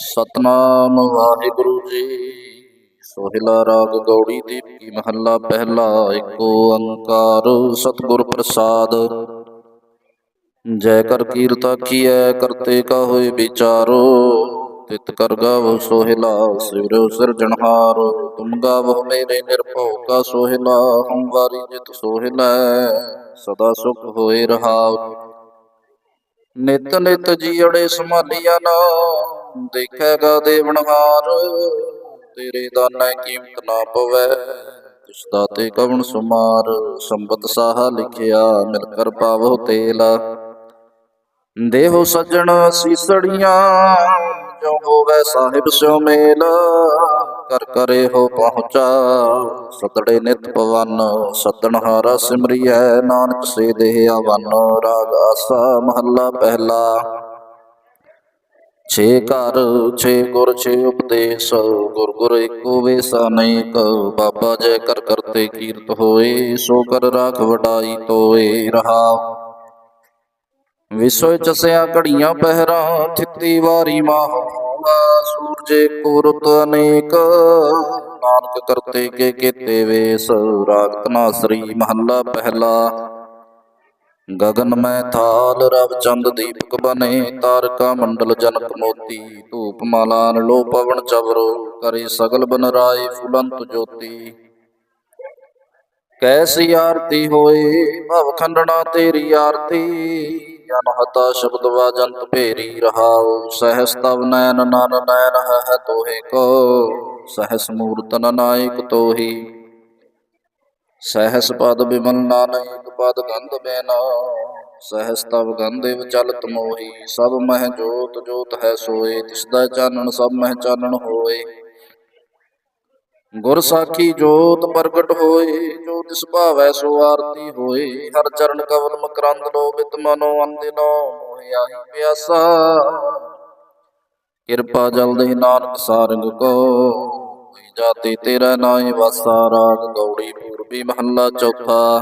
ਸਤਨਾਮ ਵਾਹਿਗੁਰੂ ਜੀ। ਸੋਹਿਲਾ ਰਾਗ ਗੌੜੀ ਦੀਪਕੀ ਮਹੱਲਾ, ਪਹਿਲਾ ਏਕ ਓੰਕਾਰ, ਸਤਿਗੁਰ ਪ੍ਰਸਾਦ। ਜੈ ਕਰ ਕੀਰਤਾ ਕੀਐ ਕਰਤੇ ਕਾ ਹੋਏ ਵਿਚਾਰੋ। ਤਿਤ ਕਰ ਗਾਵੋ ਸੋਹਿਲਾ ਸਿਰੋ ਸਿਰਜਣਹਾਰ ਤੁਮ ਗਾਵੋ ਮੇਰੇ ਨਿਰਭਉ ਕਾ ਸੋਹਿਲਾ ਹਮ ਵਾਰੀ ਜਿਤ ਸੋਹਿਲਾ, ਸਦਾ ਸੁਖ ਹੋਏ ਰਹਾਉ। ਨਿਤ ਨਿਤ ਜੀੜੇ ਸੰਭਾਲੀਆ ਨਾ। ਦੇਖੇਗਾ ਦੇਵਨਹਾਰ ਤੇਰੇ ਦਾਨਾ ਕੀਮਤ ਨਾ ਪਵੈ। ਤਿਸ ਦਾਤੇ ਕਵਣ ਸੁਮਾਰ, ਸੰਬਤ ਸਾਹਾ ਲਿਖਿਆ, ਮਿਲ ਕਰ ਪਾਵੋ ਤੇਲਾ। ਦੇਹੋ ਸੱਜਣ ਸੀਸੜੀਆਂ ਜੋ ਹੋਵੇ ਸਾਹਿਬ ਸਿਓ ਮੇਲਾ। ਕਰ ਕਰੇ ਹੋ ਪਹੁੰਚਾ। ਸਤੜੇ ਨਿਤ ਪਵਨ ਸਤਣ ਹਾਰਾ ਸਿਮਰੀਐ। ਨਾਨਕ ਸੇ ਦੇਹ ਆਵਨ, ਰਾਗ ਆਸਾ ਮਹੱਲਾ ਪਹਿਲਾ। ਛੇ ਘਰ, ਛੇ ਗੁਰ, ਛੇ ਉਪਦੇਸ਼। ਗੁਰ ਗੁਰ ਏਕੋ ਵੇਸ ਅਨੇਕ ਬਾਬਾ ਜੈ ਕਰ ਕਰਤੇ ਕੀਰਤ ਹੋਏ, ਸੋ ਕਰ ਰਾਖ ਵਡਾਈ ਤੋਏ ਰਹਾ। ਵਿਸੋ ਚਸਿਆ ਘੜੀਆਂ ਪਹਿਰਾ, ਥਿੱਤੀ ਵਾਰੀ ਮਾਹ ਸੂਰਜੇ ਕੋ ਰੁੱਤ ਅਨੇਕ। ਨਾਨਕ ਕਰਤੇ ਕੇ ਕੀਤੇ ਵੇਸ ਰਾਗਤਨਾ ਸ੍ਰੀ ਮਹੱਲਾ ਪਹਿਲਾ। ਗਗਨ ਮੈਂ ਥਾਲ, ਰਵ ਚੰਦ ਦੀਪਕ ਬਨੇ। ਤਾਰਕਾ ਮੰਡਲ ਜਨਕ ਮੋਤੀ, ਧੂਪ ਮਾਲਾਨ ਲੋ ਪਵਨ ਚਵਰੋ। ਕਰੇ ਸਗਲ ਬਨ ਰਾਏ ਫੁਲੰਤ ਜੋਤੀ। ਕੈਸੀ ਆਰਤੀ ਹੋਏ, ਭਵ ਖੰਡਣਾ ਤੇਰੀ ਆਰਤੀ। ਅਨਹਤਾ ਸ਼ਬਦ ਵਾਜੰਤ ਭੇਰੀ ਰਹਾਉ, ਸਹਸ ਤਵ ਨੈਨ ਨਨ ਨੈਨ ਹੈ ਤੋਹੇ ਕੋ, ਸਹਸ ਮੂਰਤਨ ਨਾਇਕ ਤੋਹੀ। ਸਹਸ ਪਦ ਬਿਮਲ ਨਾਨਕ, ਪਦ ਗੰਧ ਬੈਨਾ ਸਹਸ ਤਵ ਗੰਧੇ ਵਿਚਲਤ ਮੋਹੀ। ਸਭ ਮਹਿ ਜੋਤ ਜੋਤ ਹੈ ਸੋਏ ਤਿਸ ਦਾ ਚਾਨਣ ਸਭ ਮਹਿ ਚਾਨਣ ਹੋਏ। ਗੁਰ ਸਾਖੀ ਜੋਤ ਪ੍ਰਗਟ ਹੋਏ, ਜੋ ਤਿਸ ਭਾਵੈ ਸੋ ਆਰਤੀ ਹੋਏ। ਹਰ ਚਰਨ ਕਵਲ ਮਕਰੰਦ ਲੋਭਿਤ ਮਨੋ ਅੰਦਿਨੋ ਮੋਹਿ ਆਹੀ ਪਿਆਸਾ। ਕਿਰਪਾ ਜਲ ਦੇ ਨਾਨਕ ਸਾਰੰਗ ਕੋ। ਹੋਈ ਤੇਰਾ ਨਾਏ ਵਾਸਾ, ਰਾਗ ਗੌੜੀ ਪੂਰਬੀ ਮਹੱਲਾ ਚੌਥਾ।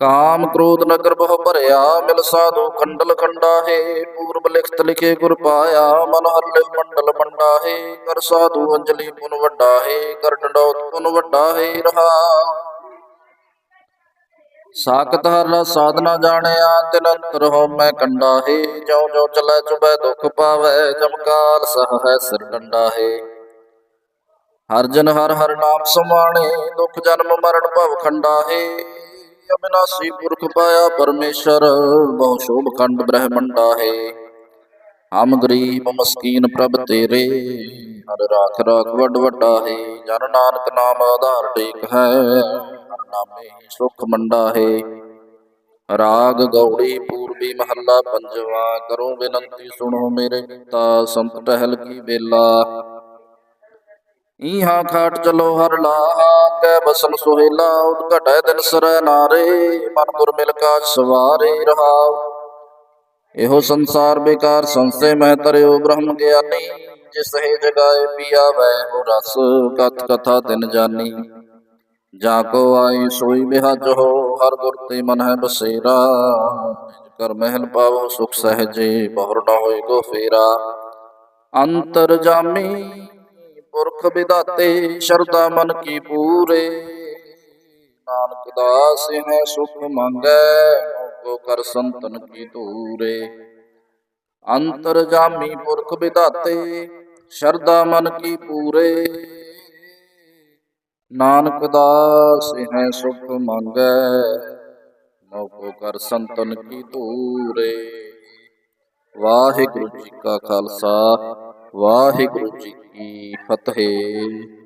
ਕਾਮ ਕ੍ਰੋਧ ਨਗਰ ਬਹੁ ਭਰਿਆ, ਮਿਲ ਸਾਧੂ ਖੰਡਲ ਖੰਡਾ ਹੈ ਪੂਰਬ ਲਿਖਤ ਲਿਖੇ ਗੁਰ ਪਾਇਆ, ਮਨ ਹਰਲੇ ਮੰਡਲ ਮੰਡਾ ਹੈ ਕਰ ਸਾਧੂ ਅੰਜਲੀ ਪੁਨ ਵੱਡਾ ਹੈ ਕਰ ਡੰਡੋਤ ਪੁਨ ਵੱਡਾ ਹੈ ਰਹਾ। ਸਾਖਤ ਹਰ ਸਾਧਨਾ ਜਾਣਿਆ, ਤਿਨ ਅੰਤਰ ਹੋ ਮੈਂ ਕੰਡਾ ਹੈ ਜਿਉ ਜਿਉ ਚਲੈ ਚੁਬੈ ਦੁਖ ਪਾਵੈ ਜਮਕਾਲ ਸਹ ਹੈ ਸਿਰ ਡੰਡਾ ਹੈ ਹਰ ਜਨ ਹਰ ਹਰ ਨਾਮ ਸੁਮਾਣੇ, ਦੁਖ ਜਨਮ ਮਰਨ ਭਵ ਖੰਡਾ ਹੈ ਅਬਿਨਾਸੀ ਪੁਰਖ ਪਾਇਆ ਪਰਮੇਸ਼ਰ, ਬਹੁ ਸ਼ੋਭ ਖੰਡ ਬ੍ਰਹਮੰਡਾ ਹੈ। ਹਮ ਗਰੀਬ ਮਸਕੀਨ ਪ੍ਰਭ ਤੇਰੇ, ਹਰ ਰਾਖ ਰਾਖ ਵੱਡ ਵੱਡਾ ਹੈ। ਜਨ ਨਾਨਕ ਨਾਮ ਆਧਾਰ ਟੇਕ ਹੈ, ਹਰ ਨਾਮੇ ਹੀ ਸੁਖ ਮੰਡਾ ਹੈ। ਰਾਗ ਗੌੜੀ ਪੂਰਬੀ ਮਹੱਲਾ ਪੰਜਵਾ, ਕਰੋ ਬੇਨਤੀ ਸੁਣੋ ਮੇਰੇ ਪਿਤਾ ਸੰਤ ਟਹਿਲ ਕੀ ਬੇਲਾ ਈਹਾ ਖਾਟ ਚਲੋ ਹਰ ਲਾਹਾ ਕੈ ਬਸਨ ਸੁਹੇਲਾ, ਉਦ ਦਿਨ ਸਰੈ ਨਾਰੇ, ਮਨ ਗੁਰ ਮਿਲ ਕਾਜ ਸਵਾਰੇ ਰਹਾਉ। ਇਹੋ ਸੰਸਾਰ ਬੇਕਾਰ ਸੰਸੇ ਮਹਿ ਤਰਿਓ ਬ੍ਰਹਮ ਗਿਆਨੀ, ਜਿਸ ਹੈ ਜਗਾਏ ਪੀਆ ਵੈ ਹੋ ਰਸ, ਕਥ ਕਥਾ ਤਿਨ ਜਾਨੀ। ਜਾ ਕੋ ਆਈ ਸੋਈ ਬਿਹਜ ਹੋ, ਹਰ ਗੁਰ ਤੇ ਮਨ ਹੈ ਬਸੇਰਾ। ਕਰ ਮਹਿਲ ਪਾਵੋ ਸੁਖ ਸਹਜੇ, ਬਹੁਰ ਨਾ ਹੋਏ ਕੋ ਫੇਰਾ। ਅੰਤਰ ਜਾਮੀ ਪੁਰਖ ਵਿਦਾਤੇ ਸ਼ਰਦਾ ਮਨ ਕੀ ਪੂਰੇ। ਨਾਨਕ ਦਾਸ ਹੈ, ਸੁਖ ਮੰਗੈ ਕੋ ਕਰ ਸੰਤਨ ਕੀ ਧੂਰੇ। ਅੰਤਰ ਜਾਮੀ ਪੁਰਖ ਵਿਦਾਤੇ ਸ਼ਰਦਾ ਮਨ ਕੀ ਪੂਰੇ। ਨਾਨਕ ਦਾਸ ਹੈ, ਸੁਖ ਮੰਗੈ, ਮੋਕੋ ਕਰ ਸੰਤਨ ਕੀ ਧੂਰੇ। ਵਾਹਿਗੁਰੂ ਜੀ ਕਾ ਖਾਲਸਾ, ਵਾਹਿਗੁਰੂ ਜੀ ਕੀ ਫਤਿਹ।